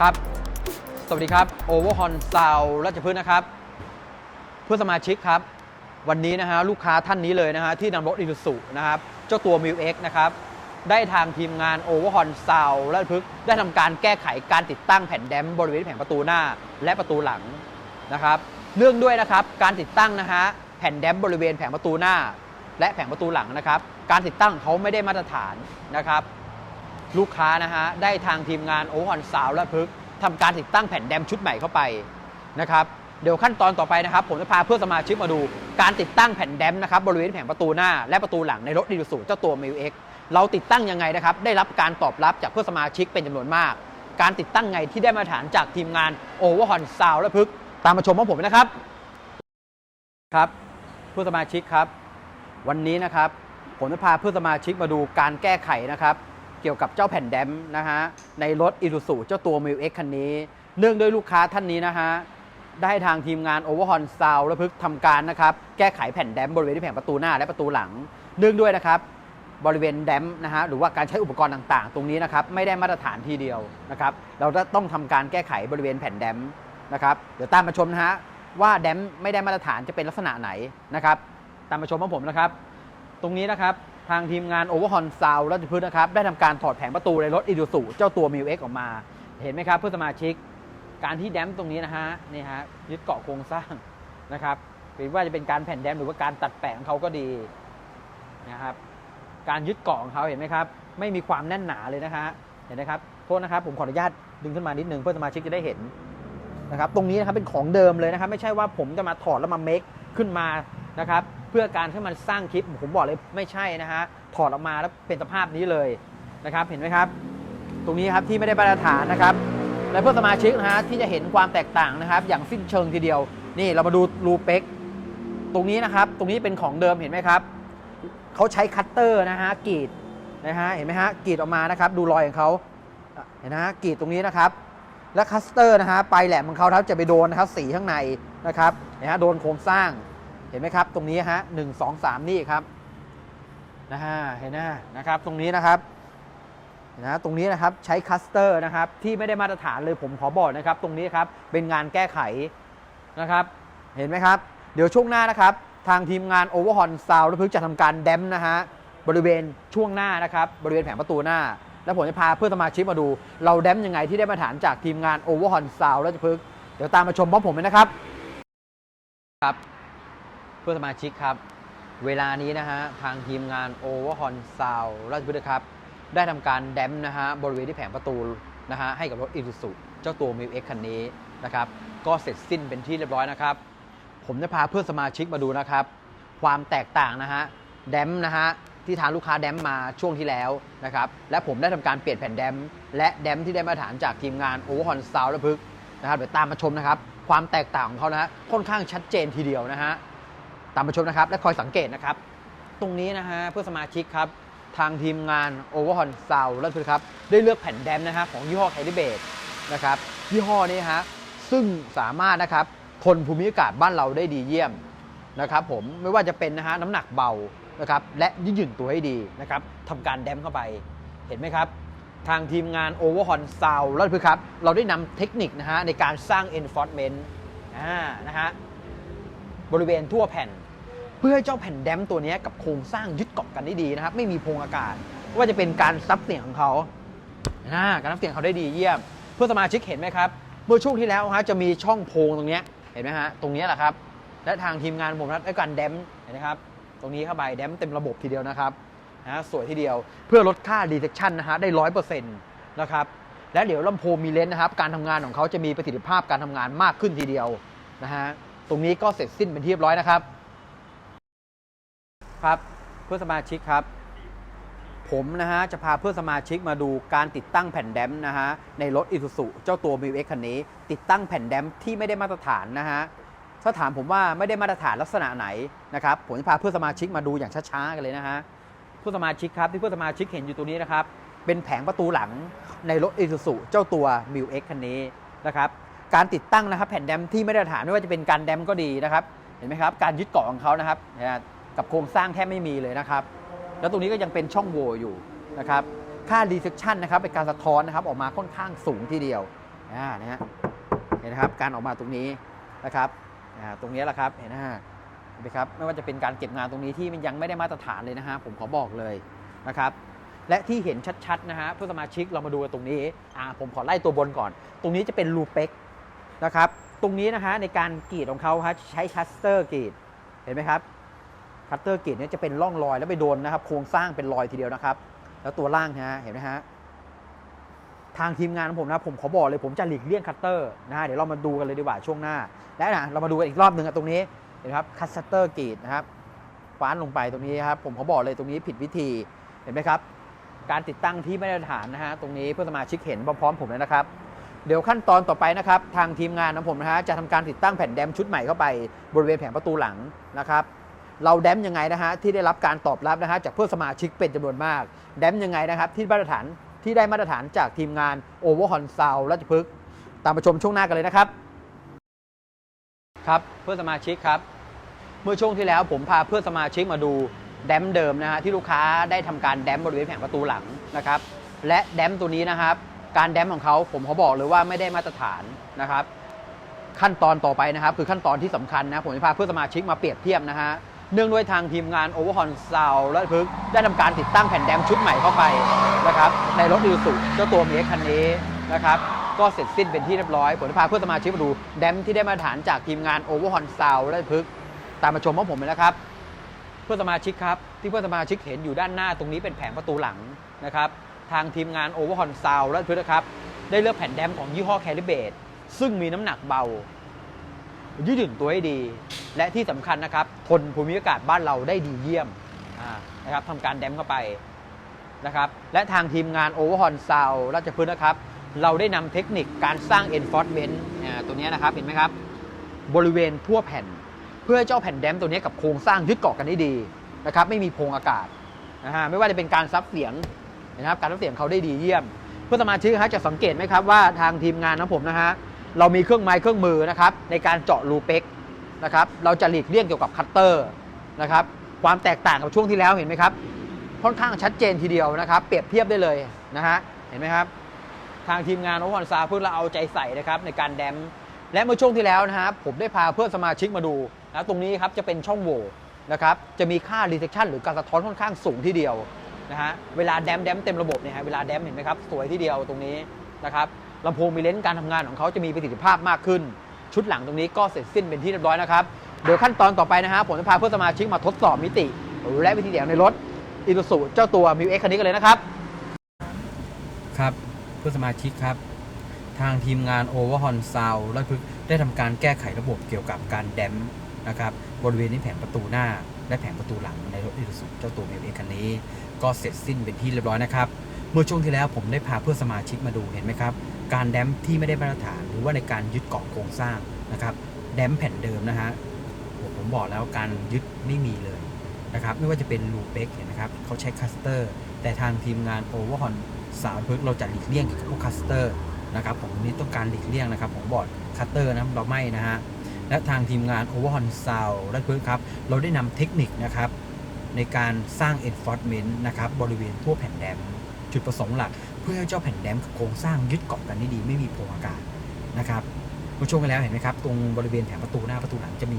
ครับ สวัสดีครับโอเวอร์ฮอนซาวราชพฤกษ์นะครับ เพื่อสมาชิกครับ วันนี้นะฮะลูกค้าท่านนี้เลยนะฮะที่นำรถอิ u สุนะครับ เจ้าตัว m ิวเอ็กนะครับ ได้ทางทีมงานโอเวอร์ฮอนซาวราชพฤกษ์ได้ทำการแก้ไขการติดตั้งแผ่นแดมบริเวณแผงประตูหน้าและประตูหลังนะครับเนื่องด้วยนะครับการติดตั้งนะฮะแผ่นแดมบริเวณแผงประตูหน้า และแผงประตูหลังนะครับ การติดตั้งเขาไม่ได้มาตรฐานนะครับ ลูกค้านะฮะได้ทางทีมงานโอฮอนซาวและพึกษทำการติดตั้งแผ่นแดมชุดใหม่เข้าไปนะครับเดี๋ยวขั้นตอนต่อไปนะครับ ผมจะพาเพื่อนสมาชิกมาดู การติดตั้งแผ่นแดมนะครับบริเวณแผงประตูหน้าและประตูหลังในรถดีดูสูเจ้าตัว m ิวเเราติดตั้งยังไงนะครับได้รับการตอบรับจากเพื่อนสมาชิกเป็นจำนวนมาก การติดตั้งไงที่ได้มาตรฐานจากทีมงานโอเวอร์ฮอนซาวและพึกษตามมาชมของผมนะครับครับเพื่อนสมาชิกครับ วันนี้นะครับผมจะพาเพื่อนสมาชิกมาดูการแก้ไขนะครับ กี่ยวกับเจ้าแผ่นแดมนะฮะในรถอี u ู u เจ้าตัว m ิวเอ็กคันนี้ เนื่องด้วยลูกค้าท่านนี้นะฮะได้ทางทีมงาน Overhaul Sound และพึกษ์ทำการนะครับแก้ไขแผ่นแดมบริเวณที่แผงประตูหน้าและประตูหลัง เนื่องด้วยนะครับบริเวณแดมนะฮะหรือว่าการใช้อุปกรณ์ต่างๆ ตรงนี้นะครับไม่ได้มาตรฐานทีเดียวนะครับเราจะต้องทำการแก้ไขบริเวณแผ่นแดมนะครับเดี๋ยวตามมาชมนะฮะว่าแดมไม่ได้มาตรฐานจะเป็นลักษณะไหนนะครับตามมาชมของผมนะครับ ตรงนี้นะครับ ทางทีมงาน Overhaul Sound ราชพฤกษ์นะครับ ได้ทำการถอดแผงประตูในรถ i d u s u เจ้าตัว m ิวเออกมา เห็นไหมครับเพื่อนสมาชิก การที่แดมตรงนี้นะฮะนี่ฮะยึดเกาะโครงสร้างนะครับหรือว่าจะเป็นการแผ่นแดมหรือว่าการตัดแปะของเขาก็ดีนะครับการยึดเกาะของเขาเห็นไหมครับ ไม่มีความแน่นหนาเลยนะฮะเห็นไหมครับโทษนะครับผมขออนุญาตดึงขึ้นมานิดนึงเพื่อนสมาชิกจะได้เห็นนะครับตรงนี้นะครับเป็นของเดิมเลยนะครับ ไม่ใช่ว่าผมจะมาถอดแล้วมาเมคขึ้นมานะครับ เพื่อการให้มันสร้างคลิปผมบอกเลยไม่ใช่นะฮะถอดออกมาแล้วเป็นสภาพนี้เลยนะครับเห็นไหมครับ ตรงนี้ครับที่ไม่ได้มาตรฐานนะครับ และเพื่อนสมาชิกนะฮะที่จะเห็นความแตกต่างนะครับ อย่างสิ้นเชิงทีเดียว นี่เรามาดูรูเป็กตรงนี้นะครับ ตรงนี้เป็นของเดิมเห็นไหมครับเขาใช้คัตเตอร์นะฮะกรีดนะฮะเห็นไหมฮะกรีดออกมานะครับ ดูรอยของเขาเห็นนะฮะกรีดตรงนี้นะครับ และคัสเตอร์นะฮะปลายแหลมของเขาครับจะไปโดนนะครับสีข้างในนะครับเห็นฮะโดนโครงสร้าง เห็นไหมครับ ตรงนี้ฮะหนึ่งสองสามนี่ครับนะฮะเห็นนะนะครับ ตรงนี้นะครับนะตรงนี้นะครับใช้คัสเตอร์นะครับที่ไม่ได้มาตรฐานเลยผมขอบอกนะครับ ตรงนี้ครับเป็นงานแก้ไขนะครับ เห็นไหมครับ เดี๋ยวช่วงหน้านะครับ ทางทีมงาน Overhaul Sound และพึกษ์จะทำการแดมนะฮะบริเวณช่วงหน้านะครับ บริเวณแผงประตูหน้า แล้วผมจะพาเพื่อนสมาชิกมาดู เราแดมยังไงที่ได้มาตรฐานจากทีมงาน Overhaul Sound และพึกษ์เดี๋ยวตามมาชมพร้อมผมเลยนะครับครับ พื่อนสมาชิกครับ เวลานี้นะฮะทางทีมงาน Overhaul Sound ราชพฤกษ์ครับ ได้ทำการแดมนะฮะบริเวณที่แผงประตูนะฮะให้กับรถ Isuzu เจ้าตัว m ิวเอ็กคันนี้นะครับก็เสร็จสิ้นเป็นที่เรียบร้อยนะครับ ผมจะพาเพื่อนสมาชิกมาดูนะครับ ความแตกต่างนะฮะแดมนะฮะที่ทางลูกค้าแดมมาช่วงที่แล้วนะครับและผมได้ทำการเปลี่ยนแผ่นแดม และแดมที่ได้มาตรฐานจากทีมงาน Overhaul Sound และพึกษ์นะครับเดี๋ยวตามมาชมนะครับ ความแตกต่างของเขานะฮะค่อนข้างชัดเจนทีเดียวนะฮะ ตามมาชมนะครับ และคอยสังเกตนะครับ ตรงนี้นะฮะเพื่อสมาชิกครับ ทางทีมงาน Overhaul Sound และทุกครับ ได้เลือกแผ่นแดมนะฮะของยี่ห้อ c a l i b a t e นะครับยี่ห้อนี้ฮะซึ่งสามารถนะครับทนภูมิอากาศบ้านเราได้ดีเยี่ยมนะครับผมไม่ว่าจะเป็นนะฮะน้ำหนักเบานะครับและยืดหยุ่นตัวให้ดีนะครับทำการแดมเข้าไปเห็นไหมครับ ทางทีมงาน Overhaul Sound และทุกครับ เราได้นำเทคนิคนะฮะในการสร้าง enforcement อ่านะฮะบริเวณทั่วแผ่น เพื่อให้เจ้าแผ่นแดมตัวนี้กับโครงสร้างยึดเกาะกันได้ดีนะครับ ไม่มีพงอากาศว่าจะเป็นการซับเสียงของเขาการซับเสียงเขาได้ดีเยี่ยม เพื่อสมาชิกเห็นไหมครับ เมื่อช่วงที่แล้วฮะจะมีช่องโพรงตรงนี้เห็นไหมฮะตรงนี้แหละครับ และทางทีมงานผมนะได้การแดมเห็นไหมครับตรงนี้เข้าไปแดมเต็มระบบทีเดียวนะครับนะฮะสวยทีเดียวเพื่อลดค่า detection นะฮะได้ร้อยเปอร์เซ็นต์นะครับและเดี๋ยวลำโพงมีเลนส์นะครับ การทำงานของเขาจะมีประสิทธิภาพการทำงานมากขึ้นทีเดียวนะฮะตรงนี้ก็เสร็จสิ้นเป็นที่เรียบร้อยนะครับ ครับเพื่อนสมาชิกครับ ผมนะฮะจะพาเพื่อนสมาชิกมาดูการติดตั้งแผ่นแดมนะฮะในรถ i s u z u เจ้าตัว m ิวเคันนี้ ติดตั้งแผ่นแดมที่ไม่ได้มาตรฐานนะฮะถ้าถามผมว่าไม่ได้มาตรฐานลักษณะไหนนะครับผมจะพาเพื่อนสมาชิกมาดูอย่างช้าๆกันเลยนะฮะผู้สมาชิกครับที่เพื่อนสมาชิกเห็นอยู่ตรงนี้นะครับเป็นแผงประตูหลังในรถ i s u z u เจ้าตัว m ิวเคันนี้นะครับการติดตั้งนะครับแผ่นแดมที่ไม่ได้มาตรฐานไม่ว่าจะเป็นการแดมก็ดีนะครับเห็นไหมครับการยึดเกาะของเขานะครับ กับโครงสร้างแทบไม่มีเลยนะครับ แล้วตรงนี้ก็ยังเป็นช่องโหว่อยู่นะครับ ค่า reflection นะครับเป็นการสะท้อนนะครับออกมาค่อนข้างสูงทีเดียวอ่านะฮะเห็นนะครับการออกมาตรงนี้นะครับอ่าตรงนี้แหละครับเห็นนะฮะนไหมครับไม่ว่าจะเป็นการเก็บงานตรงนี้ที่มันยังไม่ได้มาตรฐานเลยนะฮะผมขอบอกเลยนะครับและที่เห็นชัดๆนะฮะเพื่อสมาชิกเรามาดูกันตรงนี้อ่าผมขอไล่ตัวบนก่อน ตรงนี้จะเป็นรูเป็กนะครับ ตรงนี้นะฮะในการกรีดของเขาฮะใช้คัสเตอร์กรีดเห็นไหมครับ คัตเตอร์กรีดเนี่ยจะเป็นร่องรอยแล้วไปโดนนะครับ โครงสร้างเป็นรอยทีเดียวนะครับ แล้วตัวล่างนะฮะเห็นไหมฮะทางทีมงานของผมนะผมขอบอกเลยผมจะหลีกเลี่ยงคัตเตอร์นะฮะเดี๋ยวเรามาดูกันเลยดีกว่าช่วงหน้า และนะเรามาดูกันอีกรอบหนึ่งตรงนี้เห็นไหมครับคัสเตอร์กรีดนะครับฟ้านลงไปตรงนี้ครับผมขอบอกเลยตรงนี้ผิดวิธีเห็นไหมครับ การติดตั้งที่ไม่ได้ฐานนะฮะตรงนี้เพื่อนสมาชิกเห็นพร้อมๆผมเลยนะครับเดี๋ยวขั้นตอนต่อไปนะครับ ทางทีมงานของผมนะฮะจะทำการติดตั้งแผ่นแดมชุดใหม่เข้าไปบริเวณแผงประตูหลังนะครับ เราแดมยังไงนะฮะที่ได้รับการตอบรับนะฮะจากเพื่อนสมาชิกเป็นจำนวนมาก แดมยังไงนะครับที่มาตรฐานที่ได้มาตรฐานจากทีมงานโอเวอร์ฮอนซาวราชพฤกษ์ตามมาชมช่วงหน้ากันเลยนะครับ ครับเพื่อนสมาชิกครับ เมื่อช่วงที่แล้วผมพาเพื่อนสมาชิกมาดูแดมเดิมนะฮะที่ลูกค้าได้ทำการแดมบริเวณแผงประตูหลังนะครับ และแดมตัวนี้นะครับ การแดมของเขาผมเขาบอกเลยว่าไม่ได้มาตรฐานนะครับ ขั้นตอนต่อไปนะครับ คือขั้นตอนที่สำคัญนะผมจะพาเพื่อนสมาชิกมาเปรียบเทียบนะฮะ เนื่องด้วยทางทีมงานโอเวอร์ฮอนซาวและพึกได้ทำการติดตั้งแผ่นแดมชุดใหม่เข้าไปนะครับในรถอีซูเจ้าตัวเมียคันนี้นะครับก็เสร็จสิ้นเป็นที่เรียบร้อย ผมจะพาเพื่อนสมาชิกมาดูแดมที่ได้มาตรฐานจากทีมงานโอเวอร์ฮอนซาวและพึกตามมาชมของผมเลยนะครับ เพื่อนสมาชิกครับที่เพื่อนสมาชิกเห็นอยู่ด้านหน้าตรงนี้เป็นแผงประตูหลังนะครับทางทีมงานโอเวอร์ฮอนซาวและพึกนะครับได้เลือกแผ่นแดมของยี่ห้อแคลิเบตซึ่งมีน้ำหนักเบา ยืดหยุ่นตัวให้ดี และที่สำคัญนะครับทนภูมิอากาศบ้านเราได้ดีเยี่ยมนะครับทำการแดมเข้าไปนะครับและทางทีมงานโอเวอร์ฮอนซาวราชพฤกษ์นะครับ เราได้นำเทคนิคการสร้าง enforcement อ่าตัวนี้นะครับเห็นไหมครับ บริเวณทั่วแผ่น เพื่อเจ้าแผ่นแดมตัวนี้กับโครงสร้างยึดเกาะกันได้ดีนะครับไม่มีโพรงอากาศนะฮะไม่ว่าจะเป็นการซับเสียงนะครับการซับเสียงเขาได้ดีเยี่ยม เพื่อสมาชิกฮะจะสังเกตไหมครับว่าทางทีมงานของผมนะฮะ เรามีเครื่องไม้เครื่องมือนะครับในการเจาะรูเป็กนะครับเราจะหลีกเลี่ยงเกี่ยวกับคัตเตอร์นะครับความแตกต่างกับช่วงที่แล้วเห็นไหมครับค่อนข้างชัดเจนทีเดียวนะครับ เปรียบเทียบได้เลยนะฮะเห็นไหมครับ ทางทีมงานโอวันซาเพื่อเราเอาใจใส่นะครับในการแดมและเมื่อช่วงที่แล้วนะครับผมได้พาเพื่อนสมาชิกมาดูนะตรงนี้ครับจะเป็นช่องโหว่นะครับจะมีค่า rejection หรือการสะท้อนค่อนข้างสูงทีเดียวนะฮะเวลาแดมแดมเต็มระบบเนี่ยฮะเวลาแดมเห็นไหมครับสวยทีเดียวตรงนี้นะครับ ลำโพงมีเลนส์การทำงานของเขาจะมีประสิทธิภาพมากขึ้น ชุดหลังตรงนี้ก็เสร็จสิ้นเป็นที่เรียบร้อยนะครับเดี๋ยวขั้นตอนต่อไปนะฮะผมจะพาเพื่อนสมาชิกมาทดสอบมิติ และวิธีเดียวในรถอีซูซูเจ้าตัวมิวเอ็กคันนี้กันเลยนะครับครับเพื่อนสมาชิกครับ ทางทีมงาน Overhaul Sound และพึกได้ทำการแก้ไขระบบเกี่ยวกับการแดมนะครับบริเวณที่แผงประตูหน้า และแผงประตูหลังในรถอีซูซูเจ้าตัวมิวเอ็กคันนี้ ก็เสร็จสิ้นเป็นที่เรียบร้อยนะครับ มื่อช่วงที่แล้วผมได้พาเพื่อนสมาชิกมาดูเห็นไหมครับ การแดมที่ไม่ได้มาตรฐาน หรือว่าในการยึดเกาะโครงสร้างนะครับแดมแผ่นเดิมนะฮะผมบอกแล้วการยึดไม่มีเลยนะครับไม่ว่าจะเป็นลูเป็กเห็นไหมครับเขาใช้คัสเตอร์ แต่ทางทีมงาน Overhaul สาวพึกษ์เราจะหลีกเลี่ยงเกี่ยวกับพวกคัสเตอร์นะครับผมนี่ต้องการหลีกเลี่ยงนะครับผมบอกคัสเตอร์นะเราไม่นะฮะและทางทีมงาน Overhaul Sound และพึกษ์ครับเราได้นำเทคนิคนะครับในการสร้าง enforcement นะครับบริเวณทั่วแผ่นแดม จุดประสงค์หลัก เพื่อให้เจ้าแผ่นแดมกับโครงสร้างยึดเกาะกันได้ดีไม่มีโพรงอากาศนะครับเมื่อช่วงที่แล้วเห็นไหมครับ ตรงบริเวณแผงประตูหน้าประตูหลังจะมี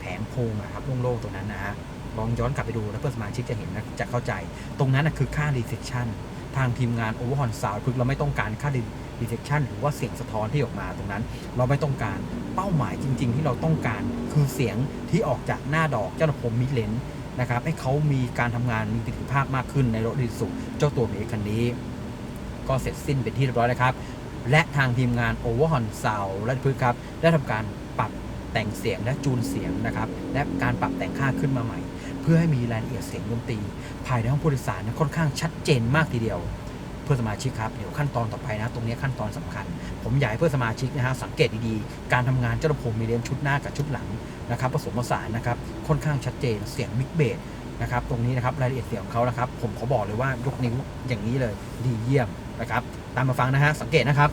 แผงโพรงนะครับโล่งๆตรงนั้นนะฮะลองย้อนกลับไปดูแล้วเพื่อนสมาชิกจะเห็นนะจะเข้าใจ ตรงนั้นนะคือค่า reflection ทางทีมงาน Overhaul Sound คือเราไม่ต้องการค่า reflection หรือว่าเสียงสะท้อนที่ออกมาตรงนั้น เราไม่ต้องการเป้าหมายจริง ๆ ที่เราต้องการคือเสียงที่ออกจากหน้าดอกเจ้าลำโพงมิดเลน นะครับให้เขามีการทำงานมีประสิทธิภาพมากขึ้นในรถดีสุเจ้าตัวเมคันนี้ ก็เสร็จสิ้นเป็นที่เรียบร้อยแล้วครับ และทางทีมงานโอเวอร์ฮอนเซาและพืชครับ ได้ทำการปรับแต่งเสียงและจูนเสียงนะครับและการปรับแต่งค่าขึ้นมาใหม่ เพื่อให้มีรายละเอียดเสียงดนตรีภายในห้องผู้โดยสารค่อนข้างชัดเจนมากทีเดียว พื่อนสมาชิกครับเดี๋ยวขั้นตอนต่อไปนะ ตรงนี้ขั้นตอนสำคัญ ผมอยากให้เพื่อนสมาชิกนะฮะสังเกตดีๆ การทำงานเจ้าลำโพงมีเลนส์ชุดหน้ากับชุดหลังนะครับผสมผสานนะครับค่อนข้างชัดเจนเสียงมิกเบสนะครับตรงนี้นะครับรายละเอียดเสียงของเขานะครับผมขอบอกเลยว่ายกนิ้วอย่างนี้เลยดีเยี่ยมนะครับตามมาฟังนะฮะสังเกตนะครับ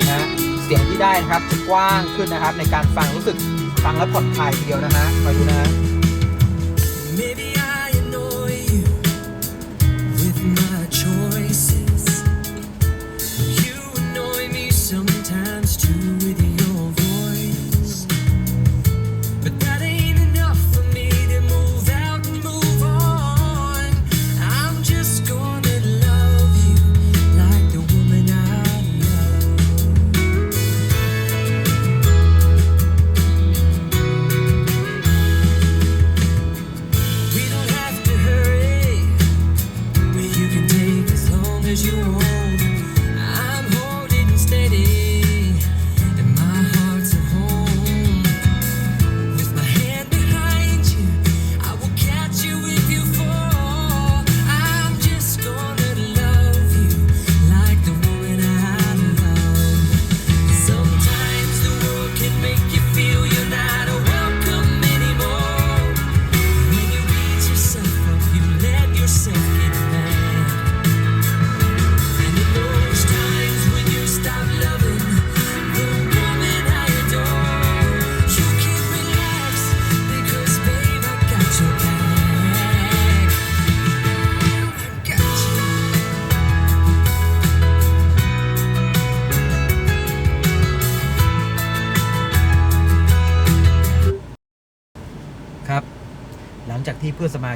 นะฮะเสียงที่ได้นะครับจะกว้างขึ้นนะครับในการฟังรู้สึก ฟังแล้วผ่อนคลายทีเดียวนะฮะมาดูนะฮะ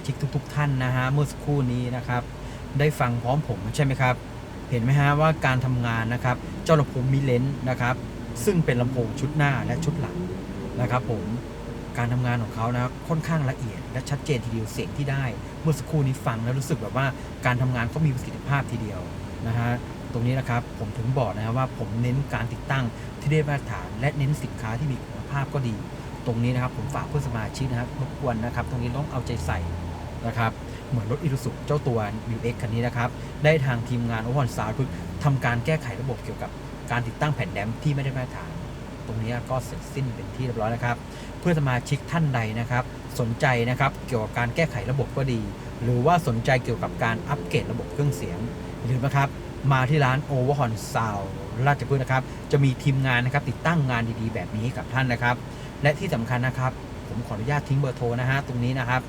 ชิกทุก ๆ ท่านนะฮะเมื่อสักครู่นี้นะครับ ได้ฟังพร้อมผมใช่ไหมครับ เห็นไหมฮะว่าการทำงานนะครับ เจ้าลำโพงมิเลนนะครับ ซึ่งเป็นลำโพงชุดหน้าและชุดหลังนะครับ ผมการทำงานของเขานะค่อนข้างละเอียด และชัดเจนทีเดียวเสียงที่ได้ เมื่อสักครู่นี้ฟังแล้วรู้สึกแบบว่าการทำงานเขามีประสิทธิภาพทีเดียวนะฮะตรงนี้นะครับผมถึงบอกนะครับว่าผมเน้นการติดตั้งที่ได้มาตรฐาน และเน้นสินค้าที่มีคุณภาพก็ดี ตรงนี้นะครับผมฝากเพื่อนสมาชิกนะครับรบกวนนะครับ ตรงนี้ต้องเอาใจใส่ นะครับ เหมือนรถอี u ู u เจ้าตัว New X คันนี้นะครับ ได้ทางทีมงานโอวันซาวพึกทำการแก้ไขระบบเกี่ยวกับการติดตั้งแผ่นแดมที่ไม่ได้มาตรฐาน ตรงนี้ก็เสร็จสิ้นเป็นที่เรียบร้อยนะครับ เพื่อสมาชิกท่านใดนะครับ สนใจนะครับเกี่ยวกับการแก้ไขระบบก็ดี หรือว่าสนใจเกี่ยวกับการอัปเกรดระบบเครื่องเสียงอย่าลืมนะครับมาที่ร้าน Overhorn Sound ราชพฤกษ์นะครับ จะมีทีมงานนะครับติดตั้งงานดีๆ แบบนี้ให้กับท่านนะครับ และที่สำคัญนะครับ ผมขออนุญาตทิ้งเบอร์โทรนะฮะตรงนี้นะครับ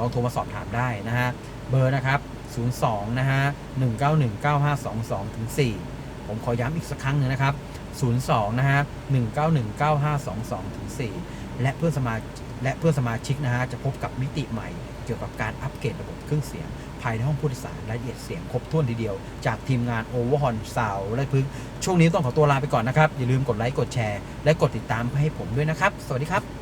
ลองโทรมาสอบถามได้นะฮะ เบอร์นะครับ 02 นะฮะ 1919522ถึง4ผมขอย้ำอีกสักครั้งหนึ่งนะครับ 02 นะฮะ 1919522ถึง4และเพื่อนสมาและเพื่อนสมาชิกนะฮะ จะพบกับมิติใหม่เกี่ยวกับการอัปเกรดระบบเครื่องเสียง ภายในห้องผู้โดยสารรายละเอียดเสียงครบถ้วนทีเดียว จากทีมงาน Overhorn Sound และพึ่งช่วงนี้ต้องขอตัวลาไปก่อนนะครับ อย่าลืมกดไลค์กดแชร์ และกดติดตามให้ผมด้วยนะครับ สวัสดีครับ